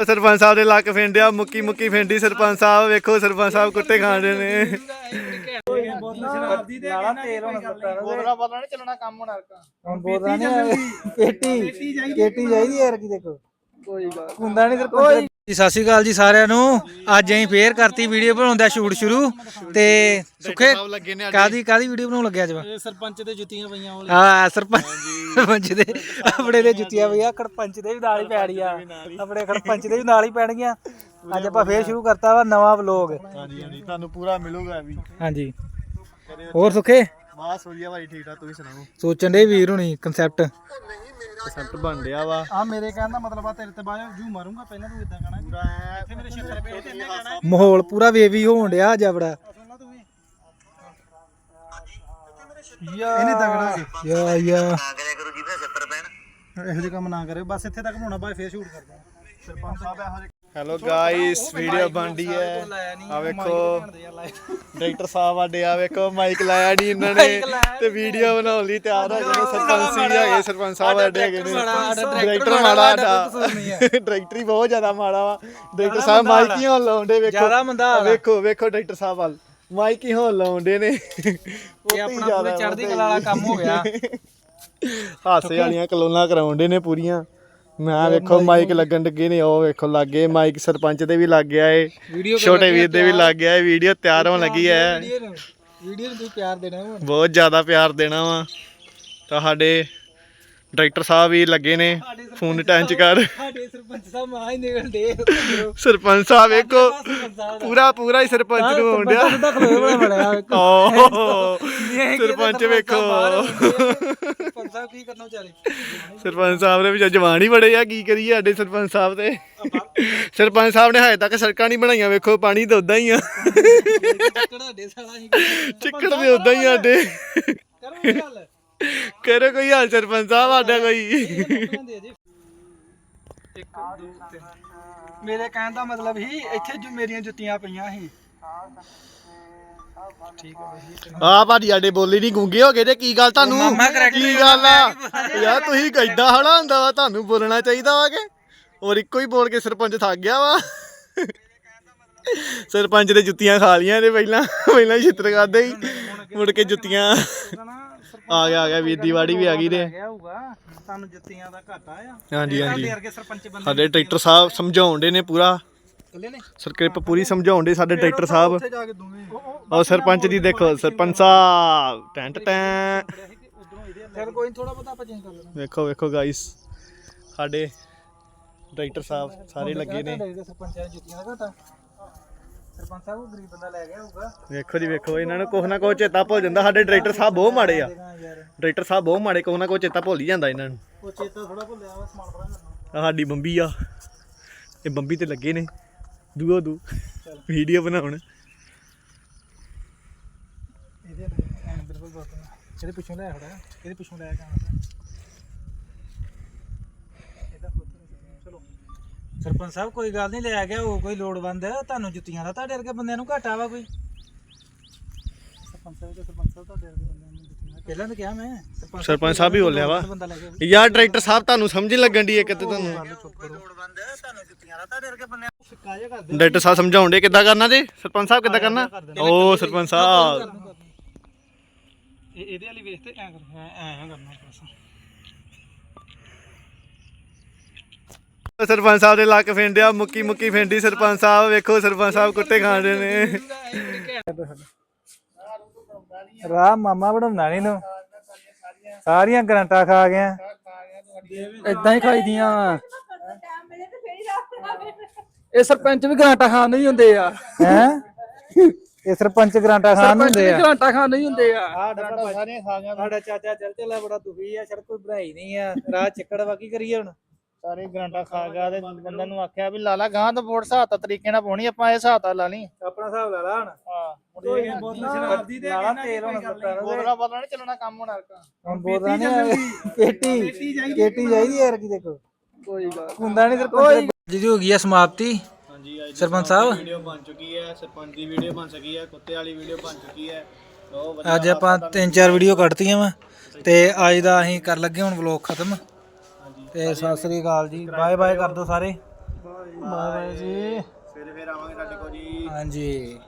ਸਰਪੰਚ ਸਾਹਿਬ ਦੇ ਲੱਕ ਫੇਂਡਿਆ ਮੁੱਕੀ ਮੁੱਕੀ ਫੇਂਡੀ ਸਰਪੰਚ ਸਾਹਿਬ ਵੇਖੋ ਸਰਪੰਚ ਸਾਹਿਬ ਕੁੱਤੇ ਖਾਣ ਰਹੇ ਨੇ। ਲਾਲਾ ਤੇਲ ਹੁਣ ਸੱਤਾ ਬੋਲਣਾ ਪਤਾ ਨਹੀਂ ਚੱਲਣਾ ਕੰਮ ਹੁਣ ਅਰਕਾ ਹੁਣ ਬੋਲਦਾ ਨਹੀਂ ਪੇਟੀ ਪੇਟੀ ਚਾਹੀਦੀ ਯਾਰ ਕੀ ਦੇਖੋ। ਕੋਈ ਗੱਲ ਹੁੰਦਾ ਨਹੀਂ ਕੋਈ ਜੀ ਸਤਿ ਸ਼੍ਰੀ ਅਕਾਲ ਜੀ ਸਾਰਿਆਂ ਨੂੰ। ਅੱਜ ਅਸੀਂ ਫੇਰ ਕਰਤੀ ਵੀਡੀਓ ਬਣਾਉਂਦਾ ਸ਼ੂਟ ਸ਼ੁਰੂ। ਤੇ ਸੁਖੇ ਕਾਦੀ ਕਾਦੀ ਵੀਡੀਓ ਬਣਾਉਣ ਲੱਗਿਆ ਅੱਜ ਇਹ ਸਰਪੰਚ ਦੇ ਜੁੱਤੀਆਂ ਪਈਆਂ ਉਹ ਹਾਂ ਸਰਪੰਚ ਸਰਪੰਚ ਦੇ ਆਪਣੇ ਦੇ ਜੁੱਤੀਆਂ ਪਈਆਂ। ਖੜਪੰਚ ਦੇ ਵੀ ਨਾਲ ਹੀ ਪੈਣੀਆਂ ਆਪਣੇ ਖੜਪੰਚ ਦੇ ਵੀ ਨਾਲ ਹੀ ਪੈਣਗੀਆਂ। ਅੱਜ ਆਪਾਂ ਫੇਰ ਸ਼ੁਰੂ ਕਰਤਾ ਵਾ ਨਵਾਂ ਵਲੋਗ। ਹਾਂਜੀ ਹਾਂਜੀ ਤੁਹਾਨੂੰ ਪੂਰਾ ਮਿਲੂਗਾ ਵੀ। ਹਾਂਜੀ। ਹੋਰ ਸੁਖੇ? ਬਾਸ ਵਧੀਆ ਭਾਈ ਠੀਕ ਠਾਕ ਤੁਸੀਂ ਸੁਣਾਓ? ਸੋਚਣ ਦੇ ਵੀਰ ਹੁਣੀ ਕਨਸੈਪਟ ਸੈੱਟ ਬਣ ਰਿਹਾ ਵਾ। ਆ ਮੇਰੇ ਕਹਿਣ ਦਾ ਮਤਲਬ ਆ ਤੇਰੇ ਤੇ ਬਾਅਦ ਜੂ ਮਾਰੂੰਗਾ ਪਹਿਲਾਂ ਤੂੰ ਇਦਾਂ ਕਹਣਾ ਇੱਥੇ ਮੇਰੇ 76 ਰੁਪਏ ਤੇ ਇੰਨੇ ਕਹਿਣਾ ਮਾਹੌਲ ਪੂਰਾ ਵੇਵੀ ਹੋਣ ਡਿਆ ਅੱਜ ਬੜਾ ਸੁਣ ਲਾ ਤੂੰ ਵੀ। ਇਹਨੇ ਤਗੜਾ ਸੀ ਯਾ ਯਾ। ਇਹੋ ਜਿਹੇ ਕੰਮ ਨਾ ਕਰਿਓ ਬਸ ਇੱਥੇ ਤੱਕ ਬਣਾਉਣਾ ਬਾਅਦ ਫੇਰ ਸ਼ੂਟ ਕਰਦਾ ਸਰਪੰਚ ਸਾਹਿਬ ਇਹੋ ਜਿਹੇ ਹੈਲੋ ਗਾਇਸ ਵੀਡੀਓ ਬਣਦੀ ਹੈ। ਆ ਵੇਖੋ। ਡਾਇਰੈਕਟਰ ਸਾਹਿਬ ਆਡੇ ਆ ਵੇਖੋ ਮਾਈਕ ਲਾਇਆ ਨਹੀਂ ਇਹਨਾਂ ਨੇ ਤੇ ਵੀਡੀਓ ਬਣਾਉਣ ਲਈ ਤਿਆਰ ਹੋ ਗਏ ਸਰਪੰਚ ਸੀ ਹੈਗੇ ਸਰਪੰਚ ਸਾਹਿਬ ਆਡੇ ਹੈਗੇ ਨੇ। ਡਾਇਰੈਕਟਰ ਮਾੜਾ ਡਾਇਰੈਕਟਰ ਹੀ ਬਹੁਤ ਜ਼ਿਆਦਾ ਮਾੜਾ ਵਾ। ਡਾਇਰੈਕਟਰ ਸਾਹਿਬ ਮਾਈਕ ਹੀ ਹੋਣ ਲਾਉਂਦੇ ਵੇਖੋ। ਜ਼ਿਆਦਾ ਮੰਦਾ ਵੇਖੋ ਵੇਖੋ ਡਾਇਰੈਕਟਰ ਸਾਹਿਬ ਵੱਲ। ਮਾਈਕ ਹੀ ਹੋਣ ਲਾਉਂਦੇ ਨੇ। ਇਹ ਆਪਣਾ ਪੂਰੇ ਚੜ੍ਹਦੀ ਕਲਾ ਵਾਲਾ ਕੰਮ ਹੋ ਗਿਆ। ਹਾਸੇ ਵਾਲੀਆਂ ਕਲੋਲਾਂ ਕਰਾਉਂਦੇ ਨੇ ਪੂਰੀਆਂ। ਮੈਂ ਵੇਖੋ ਮਾਈਕ ਲੱਗਣ ਲੱਗੇ ਨੇ ਉਹ ਵੇਖੋ ਲੱਗੇ ਮਾਈਕ ਸਰਪੰਚ ਦੇ ਵੀ ਲੱਗ ਗਿਆ ਏ ਛੋਟੇ ਵੀਰ ਦੇ ਵੀ ਲੱਗ ਗਿਆ ਏ ਵੀਡੀਓ ਤਿਆਰ ਹੋਣ ਲੱਗੀ ਐ ਵੀਡੀਓ ਨੂੰ ਤੁਸੀਂ ਪਿਆਰ ਦੇਣਾ ਬਹੁਤ ਜ਼ਿਆਦਾ ਪਿਆਰ ਦੇਣਾ ਵਾ। ਤਾਂ ਸਾਡੇ ਡਾਇਰੈਕਟਰ ਸਾਹਿਬ ਵੀ ਲੱਗੇ ਨੇ ਫੋਨ ਟੈਂਚ ਕਰ। ਸਾਡੇ ਸਰਪੰਚ ਸਾਹਿਬ ਮਾਂ ਹੀ ਨਿਕਲ ਦੇ ਸਰਪੰਚ ਸਾਹਿਬ ਵੇਖੋ ਪੂਰਾ ਪੂਰਾ ਹੀ ਸਰਪੰਚ ਨੂੰ ਓਹ ਸਰਪੰਚ ਵੇਖੋ। ਸਰਪੰਚ ਸਾਹਿਬ ਕੀ ਕਰਨਾ ਵਿਚਾਰੇ? ਸਰਪੰਚ ਸਾਹਿਬ ਦੇ ਵਿੱਚ ਜਵਾਨ ਹੀ ਬੜੇ ਆ ਕੀ ਕਰੀਏ ਸਾਡੇ ਸਰਪੰਚ ਸਾਹਿਬ ਤੇ? ਸਰਪੰਚ ਸਾਹਿਬ ਨੇ ਹਜੇ ਤੱਕ ਸੜਕਾਂ ਨਹੀਂ ਬਣਾਈਆਂ ਵੇਖੋ ਪਾਣੀ ਤਾਂ ਉਦਾਂ ਹੀ ਆ। ਚਿੱਕੜ ਦੇ ਉਦਾਂ ਹੀ ਆਡੇ ਕਰੋ ਗੱਲ। ਕਰੋ ਕੋਈ ਹਾਲ ਸਰਪੰਚ ਸਾਹਿਬ ਆਡਾ ਕੋਈ। ਦੇ ਜੀ। 1 2 3 ਮੇਰੇ ਕਹਿਣ ਦਾ ਮਤਲਬ ਹੀ ਇੱਥੇ ਜੋ ਮੇਰੀਆਂ ਜੁੱਤੀਆਂ ਪਈਆਂ ਸੀ। ਠੀਕ ਹੈ ਬਈ। ਆ ਭਾਜੀ ਆਡੇ ਬੋਲੀ ਨਹੀਂ ਗੂੰਗੇ ਹੋ ਗਏ ਤੇ ਕੀ ਗੱਲ ਤੁਹਾਨੂੰ? ਮਾਮਾ correct ਕੀ ਗੱਲ ਆ? ਯਾਰ ਤੁਸੀਂ ਕਿੱਦਾਂ ਹੜਾ ਹੁੰਦਾ ਵਾ? ਤੁਹਾਨੂੰ ਬੋਲਣਾ ਚਾਹੀਦਾ ਵਾ ਕਿ? ਔਰ ਇੱਕੋ ਹੀ ਬੋਲ ਕੇ ਸਰਪੰਚ ਥੱਕ ਗਿਆ ਵਾ। ਸਰਪੰਚ ਦੇ ਜੁੱਤੀਆਂ ਖਾ ਲੀਆਂ ਤੇ ਪਹਿਲਾਂ। ਪਹਿਲਾਂ ਹੀ ਛਿੱਤਰ ਕਰਦੇ ਹੀ ਮੁੜ ਕੇ ਜੁੱਤੀਆਂ ਆ ਗਿਆ ਆ ਗਿਆ ਵੀਰ ਦੀ ਵਾੜੀ ਵੀ ਆ ਗਈ ਤੇ। ਗਿਆ ਹੋਊਗਾ ਤੁਹਾਨੂੰ ਜੁੱਤੀਆਂ ਦਾ ਘਾਟਾ ਆ। ਹਾਂਜੀ ਹਾਂਜੀ। ਸਰਪੰਚ ਬੰਦੇ ਸਾਡੇ ਟਰੈਕਟਰ ਸਾਹਿਬ ਸਮਝਾਉਂਦੇ ਨੇ ਪੂਰਾ। ਨੇ? ਸਕ੍ਰਿਪਟ ਪੂਰੀ ਸਮਝਾਉਂਦੇ ਸਾਡੇ ਟਰੈਕਟਰ ਸਾਹਿਬ ਉੱਥੇ ਜਾ ਕੇ ਦੋਵੇਂ। ਔਰ ਸਰਪੰਚ ਦੀ ਦੇਖੋ ਸਰਪੰਚ ਸਾਹਿਬ। ਟੈਂਟ ਟੈਂ। ਫਿਰ ਕੋਈ ਥੋੜਾ ਬਹੁਤਾ ਆਪਾਂ ਚੇਂਜ ਕਰ ਲੈਣਾ ਵੇਖੋ ਵੇਖੋ ਗਾਇਸ ਸਾਡੇ ਡਾਇਰੈਕਟਰ ਸਾਹਿਬ ਸਾਰੇ ਲੱਗੇ ਨੇ। ਤੁਹਾਡੇ ਸਰਪੰਚ ਦੀਆਂ ਜੁੱਤੀਆਂ ਦਾ ਘਾਟਾ? ਸਰਪੰਚ ਸਾਹਿਬ ਉਹ ਗਰੀਬ ਬੰਦਾ ਲੈ ਗਿਆ ਹੋਊਗਾ। ਵੇਖੋ ਜੀ ਵੇਖੋ ਇਹਨਾਂ ਨੂੰ ਕੁਛ ਨਾ ਕੁਛ ਚੇਤਾ ਭੁੱਲ ਜਾਂਦਾ ਸਾਡੇ ਡਾਇਰੈਕਟਰ ਸਾਹਿਬ ਬਹੁਤ ਮਾੜੇ ਆ। ਯਾਰ। ਡਾਇਰੈਕਟਰ ਸਾਹਿਬ ਬਹੁਤ ਮਾੜੇ ਕੁਛ ਨਾ ਕੁਛ ਚੇਤਾ ਭੁੱਲ ਹੀ ਜਾਂਦਾ ਇਹਨਾਂ ਨੂੰ। ਉਹ ਚੇਤਾ ਥੋੜਾ ਭੁੱਲਿਆ ਵਾ ਸਮਾਨ ਪੜਾ ਕਰਨਾ। ਆਹ ਸਾਡੀ ਬੰਬੀ ਆ। ਇਹ ਬੰਬੀ ਤੇ ਲੱਗੇ ਨੇ। ਦੂਓ ਦੂ ਵੀਡੀਓ ਬਣਾਉਣ। ਇਹਦੇ ਐਂ ਬਿਲਕੁਲ ਬੋਤਲ ਇਹਦੇ ਪਿੱਛੋਂ ਲੈ ਖੜਾ ਇਹਦੇ ਪਿੱਛੋਂ ਲੈ ਕੇ ਆਉਣਾ ਇਹਦਾ ਫੋਟੋ ਚਲੋ ਸਰਪੰਚ ਸਾਹਿਬ ਕੋਈ ਗੱਲ ਨਹੀਂ ਲੈ ਗਿਆ ਉਹ ਕੋਈ ਲੋੜਵੰਦ। ਤੁਹਾਨੂੰ ਜੁੱਤੀਆਂ ਦਾ ਤੁਹਾਡੇ ਵਰਗੇ ਬੰਦਿਆਂ ਨੂੰ ਘਾਟਾ ਵਾ ਕੋਈ? ਸਰਪੰਚ ਸਾਹਿਬ ਤੇ ਸਰਪੰਚ ਸਾਹਿਬ ਤੁਹਾਡੇ ਵਰਗੇ ਬੰਦਿਆਂ ਨੂੰ ਜੁੱਤੀਆਂ ਪਹਿਲਾਂ ਤਾਂ ਕਿਹਾ ਮੈਂ। ਸਰਪੰਚ ਸਰਪੰਚ ਸਾਹਿਬ ਹੀ ਬੋਲਿਆ ਵਾ। ਬੰਦਾ ਲੈ ਗਿਆ ਯਾਰ ਡਾਇਰੈਕਟਰ ਸਾਹਿਬ ਤੁਹਾਨੂੰ ਸਮਝ ਨੀ ਲੱਗਣ ਦੀ ਇੱਕ ਤੇ ਤੁਹਾਨੂੰ। ਚੁੱਪ ਕਰੋ ਲੋੜਵੰਦ ਤੁਹਾਨੂੰ ਜੁੱਤੀਆਂ ਦਾ ਤੁਹਾਡੇ ਵਰਗੇ ਬੰਦਿਆਂ ਨੂੰ ਫਿੱਕਾ ਜਿਹਾ ਕਰਦੇ ਡਾਇਰੈਕਟਰ ਸਾਹਿਬ ਸਮਝਾਉਂਦੇ ਕਿੱਦਾਂ ਕਰਨਾ ਜੀ? ਸਰਪੰਚ ਸਾਹਿਬ ਕਿੱਦਾਂ ਕਰਨਾ? ਓ ਸਰਪੰਚ ਸਾਹਿਬ। ਇਹ ਇਹਦੇ ਵਾਲੀ ਵੇਖ ਤੇ ਐਂ ਕਰ ਐਂ ਐਂ ਕਰਨਾ ਸਰਪੰਚ ਸਾਹਿਬ ਦੇ ਲੱਕ ਫੇਂਡਿਆ ਮੁੱਕੀ ਮੁੱਕੀ ਫੇਂਡੀ ਸਰਪੰਚ ਸਾਹਿਬ ਵੇਖੋ ਸਰਪੰਚ ਸਾਹਿਬ ਕੁੱਤੇ ਖਾਣ ਰਹੇ ਨੇ। ਰਾਹ ਮਾਮਾ ਬਣਾਉਂਦਾ ਨਹੀਂ ਨੂੰ ਸਾਰੀਆਂ ਗਰੰਟਾਂ ਖਾ ਗਿਆ ਇਦਾਂ ਹੀ ਖਾਈਦੀਆਂ ਇਹ ਸਰਪੰਚ ਵੀ ਗਰਾਂਟਾ ਖਾਨ ਨਹੀਂ ਹੁੰਦੇ ਆ। ਹੈ? ਇਹ ਸਰਪੰਚ ਗਰੰਟਾਂ ਖਾਣ ਨੂੰ ਸਰਪੰਚ ਹੁੰਦੇ ਆ। ਗਰਾਂਟਾ ਖਾਨ ਨਹੀਂ ਹੁੰਦੇ ਆ। ਸਾਰੀਆਂ ਖਾ ਗਿਆ ਸਾਡਾ ਚਾਚਾ ਚੱਲ ਚੱਲਾ ਬੜਾ ਦੁਖੀ ਆ ਸੜਕ ਕੋਈ ਬਣਾਈ ਨਹੀਂ ਆ। ਰਾਹ ਚੱਕੜ ਵਾ ਕੀ ਕਰੀਏ ਹੁਣ? ਸਾਰੇ ਗਰੰਟਾ ਖਾ ਗਿਆ ਤੇ ਬੰਦੇ ਨੂੰ ਆਖਿਆ ਵੀ ਲਾ ਲਾ ਗਾਂ ਤੋਂ ਵੋਟ ਸਹਾਤਾ ਤਰੀਕੇ ਨਾਲ ਪਾਉਣੀ ਆਪਾਂ ਇਹ ਸਹਾਤਾ ਲਾ ਲਈ। ਆਪਣਾ ਹਿਸਾਬ ਲਾ ਲਾ ਹੁਣ। ਹਾਂ। ਲਾਲਾ ਤੇਲ ਹੁਣ ਸੱਤਾ ਪਤਾ ਨਹੀਂ। ਚੱਲਣਾ ਕੰਮ ਹੁਣ ਅਰਕਾ ਹੁਣ ਨਹੀਂ ਪੇਟੀ ਪੇਟੀ ਚਾਹੀਦੀ ਯਾਰ ਕੀ ਦੇਖੋ ਕੋਈ ਗੱਲ ਹੁੰਦਾ ਨਹੀਂ ਸਰਪੰਚ ਜਿਹਦੀ ਹੋ ਗਈ ਆ ਸਮਾਪਤੀ। ਹਾਂਜੀ ਸਰਪੰਚ ਸਾਹਿਬ। ਵੀਡੀਓ ਬਣ ਚੁੱਕੀ ਹੈ ਸਰਪੰਚ ਦੀ ਵੀਡੀਓ ਬਣ ਸਕੀ ਹੈ ਕੁੱਤੇ ਵਾਲੀ ਵੀਡੀਓ ਬਣ ਚੁੱਕੀ ਹੈ ਅੱਜ ਆਪਾਂ ਤਿੰਨ ਚਾਰ ਵੀਡੀਓ ਕੱਢਤੀਆਂ ਵਾ। ਤੇ ਅੱਜ ਦਾ ਅਸੀਂ ਕਰ ਲੱਗੇ ਹੁਣ ਵਲੌਗ ਖਤਮ। ਤੇ ਸਤਿ ਸ੍ਰੀ ਅਕਾਲ ਜੀ। ਬਾਏ ਬਾਏ ਕਰ ਦਿਓ ਸਾਰੇ। ਬਾਏ ਬਾਏ ਜੀ। ਫਿਰ ਫਿਰ ਆਵਾਂਗੇ ਤੁਹਾਡੇ ਕੋਲ ਜੀ। ਹਾਂਜੀ।